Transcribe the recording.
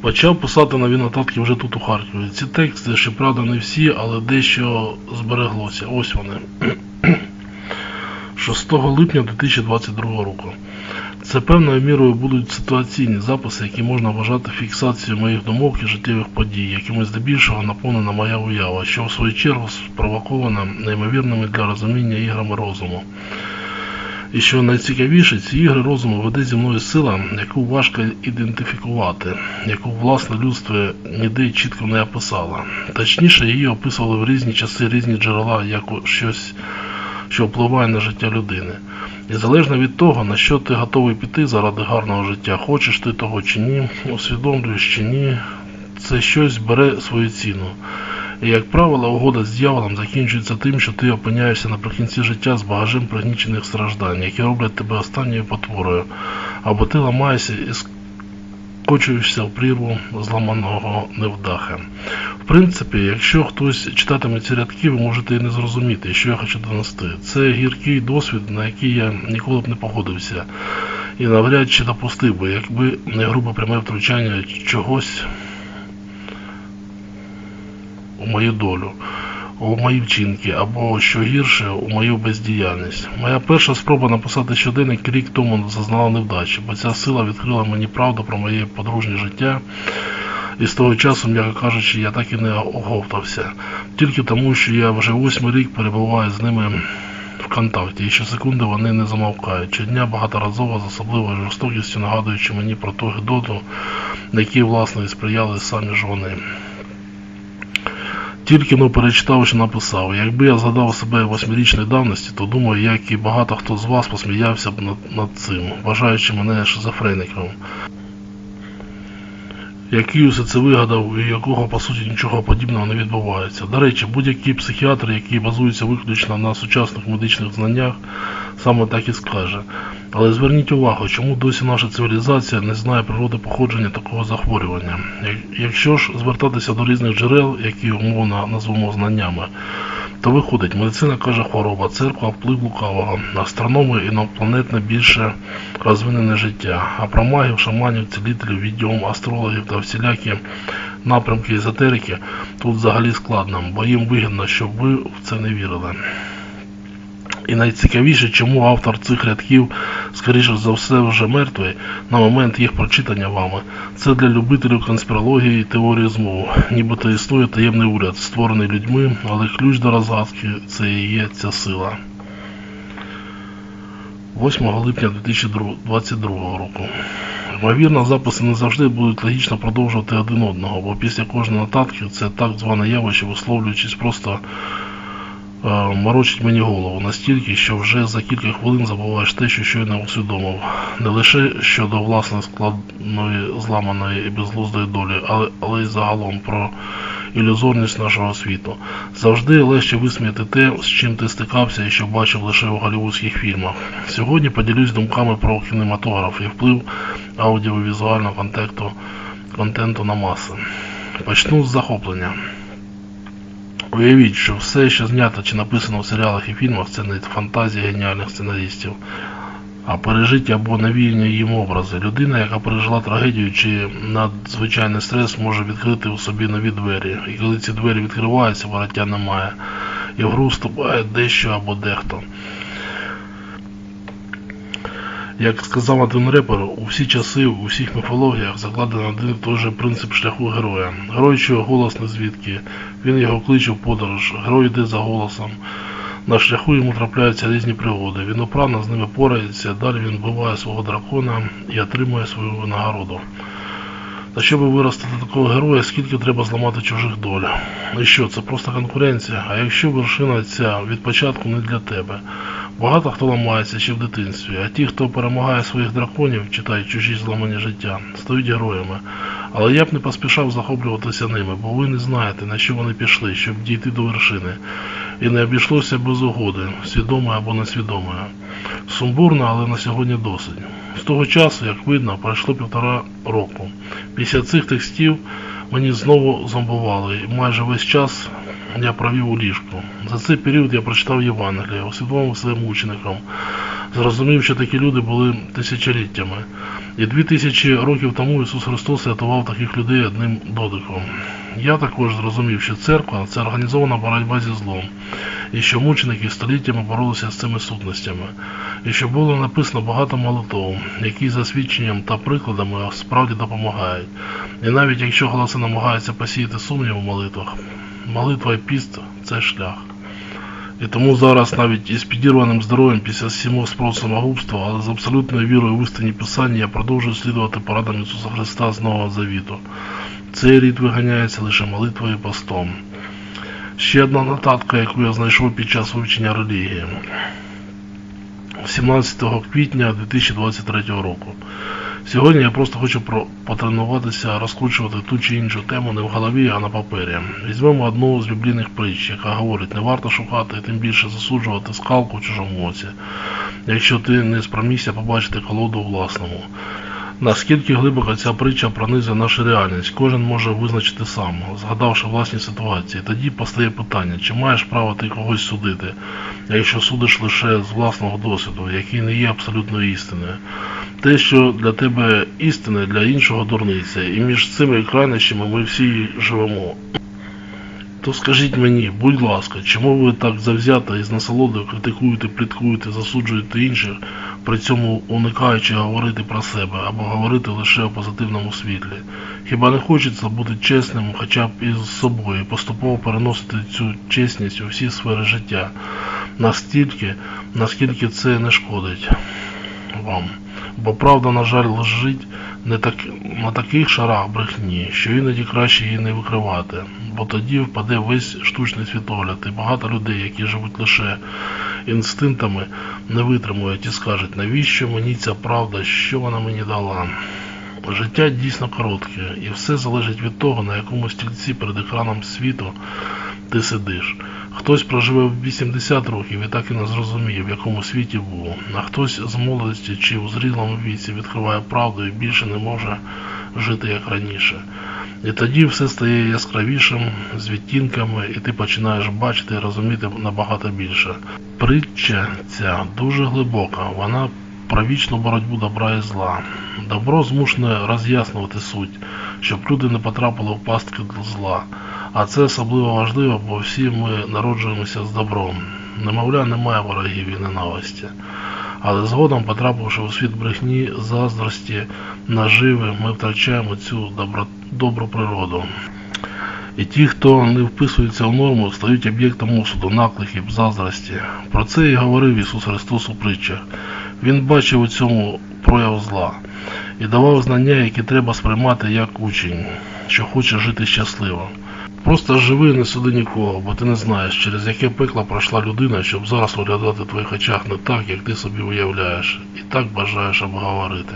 Почав писати нові нотатки вже тут у Харкові. Ці тексти, ще правда не всі, але дещо збереглося. Ось вони. 6 липня 2022 року. Це певною мірою будуть ситуаційні записи, які можна вважати фіксацією моїх думок і життєвих подій, якими здебільшого наповнена моя уява, що в свою чергу спровокована неймовірними для розуміння іграми розуму. І що найцікавіше, ці ігри розуму веде зі мною сила, яку важко ідентифікувати, яку власне людство ніде чітко не описало. Точніше, її описували в різні часи різні джерела, як щось, що впливає на життя людини. І залежно від того, на що ти готовий піти заради гарного життя, хочеш ти того чи ні, усвідомлюєш чи ні, це щось бере свою ціну. І, як правило, угода з дьяволом закінчується тим, що ти опиняєшся наприкінці життя з багажем пригнічених страждань, які роблять тебе останньою потворою, або ти ламаєшся і скочуєшся в прірву зламаного невдаха. В принципі, якщо хтось читатиме ці рядки, ви можете і не зрозуміти, що я хочу донести. Це гіркий досвід, на який я ніколи б не погодився. І навряд чи допустив би, якби не грубе пряме втручання чогось у мою долю, у мої вчинки, або що гірше, у мою бездіяльність. Моя перша спроба написати щоденник рік тому зазнала невдачі, бо ця сила відкрила мені правду про моє подружнє життя. І з того часу, м'яко кажучи, я так і не оговтався. Тільки тому, що я вже восьмий рік перебуваю з ними в контакті, і щосекунди вони не замовкають. Щодня багаторазово з особливою жорстокістю нагадуючи мені про ту гидоту, якій, власне, і сприяли самі ж вони. Тільки но перечитав, що написав. Якби я згадав себе восьмирічної давності, то думаю, як і багато хто з вас посміявся б над, над цим, вважаючи мене шизофреником. Який усе це вигадав і якого по суті нічого подібного не відбувається. До речі, будь-який психіатр, який базується виключно на сучасних медичних знаннях, саме так і скаже. Але зверніть увагу, чому досі наша цивілізація не знає природи походження такого захворювання. Якщо ж звертатися до різних джерел, які умовно назвемо знаннями, то виходить, медицина каже хвороба, церква вплив лукавого, астрономи інопланетне більше розвинене життя, а про магів, шаманів, цілителів, відьом, астрологів та всілякі напрямки езотерики тут взагалі складно, бо їм вигідно, щоб ви в це не вірили. І найцікавіше, чому автор цих рядків, скоріше за все, вже мертвий на момент їх прочитання вами. Це для любителів конспірології і теорії змов. Нібито існує таємний уряд, створений людьми, але ключ до розгадки це і є ця сила. 8 липня 2022 року. Ймовірно, записи не завжди будуть логічно продовжувати один одного, бо після кожної нотатки це так зване явище, висловлюючись просто морочить мені голову настільки, що вже за кілька хвилин забуваєш те, що щойно усвідомив. Не лише щодо власної складної, зламаної і безглуздої долі, але, але й загалом про ілюзорність нашого світу. Завжди легше висміяти те, з чим ти стикався і що бачив лише у голівудських фільмах. Сьогодні поділюсь думками про кінематограф і вплив аудіовізуального контенту, контенту на маси. Почну з захоплення. Уявіть, що все, що знято чи написано в серіалах і фільмах, це не фантазія геніальних сценаристів, а пережиті або навіяні їм образи. Людина, яка пережила трагедію чи надзвичайний стрес, може відкрити у собі нові двері. І коли ці двері відкриваються, вороття немає. І в гру вступає дещо або дехто. Як сказав один репер, у всі часи, у всіх міфологіях закладено один і той же принцип шляху героя. Герой чує голос не звідки, він його кличе в подорож, герой йде за голосом. На шляху йому трапляються різні пригоди. Він управно з ними порається, далі він вбиває свого дракона і отримує свою винагороду. Та щоб виростити такого героя, скільки треба зламати чужих доль? І що, це просто конкуренція? А якщо вершина ця від початку не для тебе? Багато хто ламається ще в дитинстві, а ті, хто перемагає своїх драконів, читай чужі зламані життя, стають героями. Але я б не поспішав захоплюватися ними, бо ви не знаєте, на що вони пішли, щоб дійти до вершини. І не обійшлося без угоди, свідомої або несвідомої. Сумбурно, але на сьогодні досить. З того часу, як видно, пройшло півтора року. Після цих текстів мені знову зомбували, і майже весь час я провів у ліжку. За цей період я прочитав Євангеліє, усвідомив своїм мучеником, зрозумів, що такі люди були тисячоліттями. І дві тисячі років тому Ісус Христос рятував таких людей одним додихом. Я також зрозумів, що церква це організована боротьба зі злом, і що мученики століттями боролися з цими сутностями, і що було написано багато молитов, які за свідченням та прикладами справді допомагають. І навіть якщо голоси намагаються посіяти сумнів у молитвах, молитва і піст це шлях. І тому зараз навіть із підірваним здоров'ям після сімох спроб самогубства, але з абсолютною вірою в істинні писання я продовжую слідувати порадам Ісуса Христа з Нового Завіту. Цей рід виганяється лише молитвою і постом. Ще одна нотатка, яку я знайшов під час вивчення релігії. 17 квітня 2023 року. Сьогодні я просто хочу про- потренуватися розкручувати ту чи іншу тему не в голові, а на папері. Візьмемо одну з біблійних притч, яка говорить, не варто шукати і тим більше засуджувати скалку в чужому оці, якщо ти не спромігся побачити колоду у власному. Наскільки глибоко ця притча пронизує нашу реальність, кожен може визначити сам, згадавши власні ситуації. Тоді постає питання, чи маєш право ти когось судити, якщо судиш лише з власного досвіду, який не є абсолютною істиною. Те, що для тебе істина, для іншого дурниця, і між цими крайнощами ми всі живемо. То скажіть мені, будь ласка, чому ви так завзято і з насолодою критикуєте, пліткуєте, засуджуєте інших, при цьому уникаючи говорити про себе або говорити лише у позитивному світлі? Хіба не хочеться бути чесним хоча б із собою і поступово переносити цю чесність у всі сфери життя, настільки, наскільки це не шкодить вам? Бо правда, на жаль, лежить не так, на таких шарах брехні, що іноді краще її не викривати, бо тоді впаде весь штучний світогляд, і багато людей, які живуть лише інстинктами, не витримують і скажуть, навіщо мені ця правда, що вона мені дала. Життя дійсно коротке, і все залежить від того, на якому стільці перед екраном світу ти сидиш. Хтось проживе в 80 років і так і не зрозуміє, в якому світі був, а хтось з молодості чи у зрілому віці відкриває правду і більше не може жити як раніше. І тоді все стає яскравішим, з відтінками, і ти починаєш бачити і розуміти набагато більше. Притча ця дуже глибока, вона про вічну боротьбу добра і зла. Добро змушене роз'яснювати суть, щоб люди не потрапили в пастки зла. А це особливо важливо, бо всі ми народжуємося з добром. Немовля, немає ворогів і ненависті. Але згодом, потрапивши у світ брехні, заздрості, наживи, ми втрачаємо цю добро, добру природу. І ті, хто не вписується в норму, стають об'єктом осуду, накликів, заздрості. Про це і говорив Ісус Христос у притчах. Він бачив у цьому прояв зла і давав знання, які треба сприймати як учень, що хоче жити щасливо. Просто живи не суди нікого, бо ти не знаєш, через яке пекло пройшла людина, щоб зараз виглядати в твоїх очах не так, як ти собі уявляєш, і так бажаєш обговорити.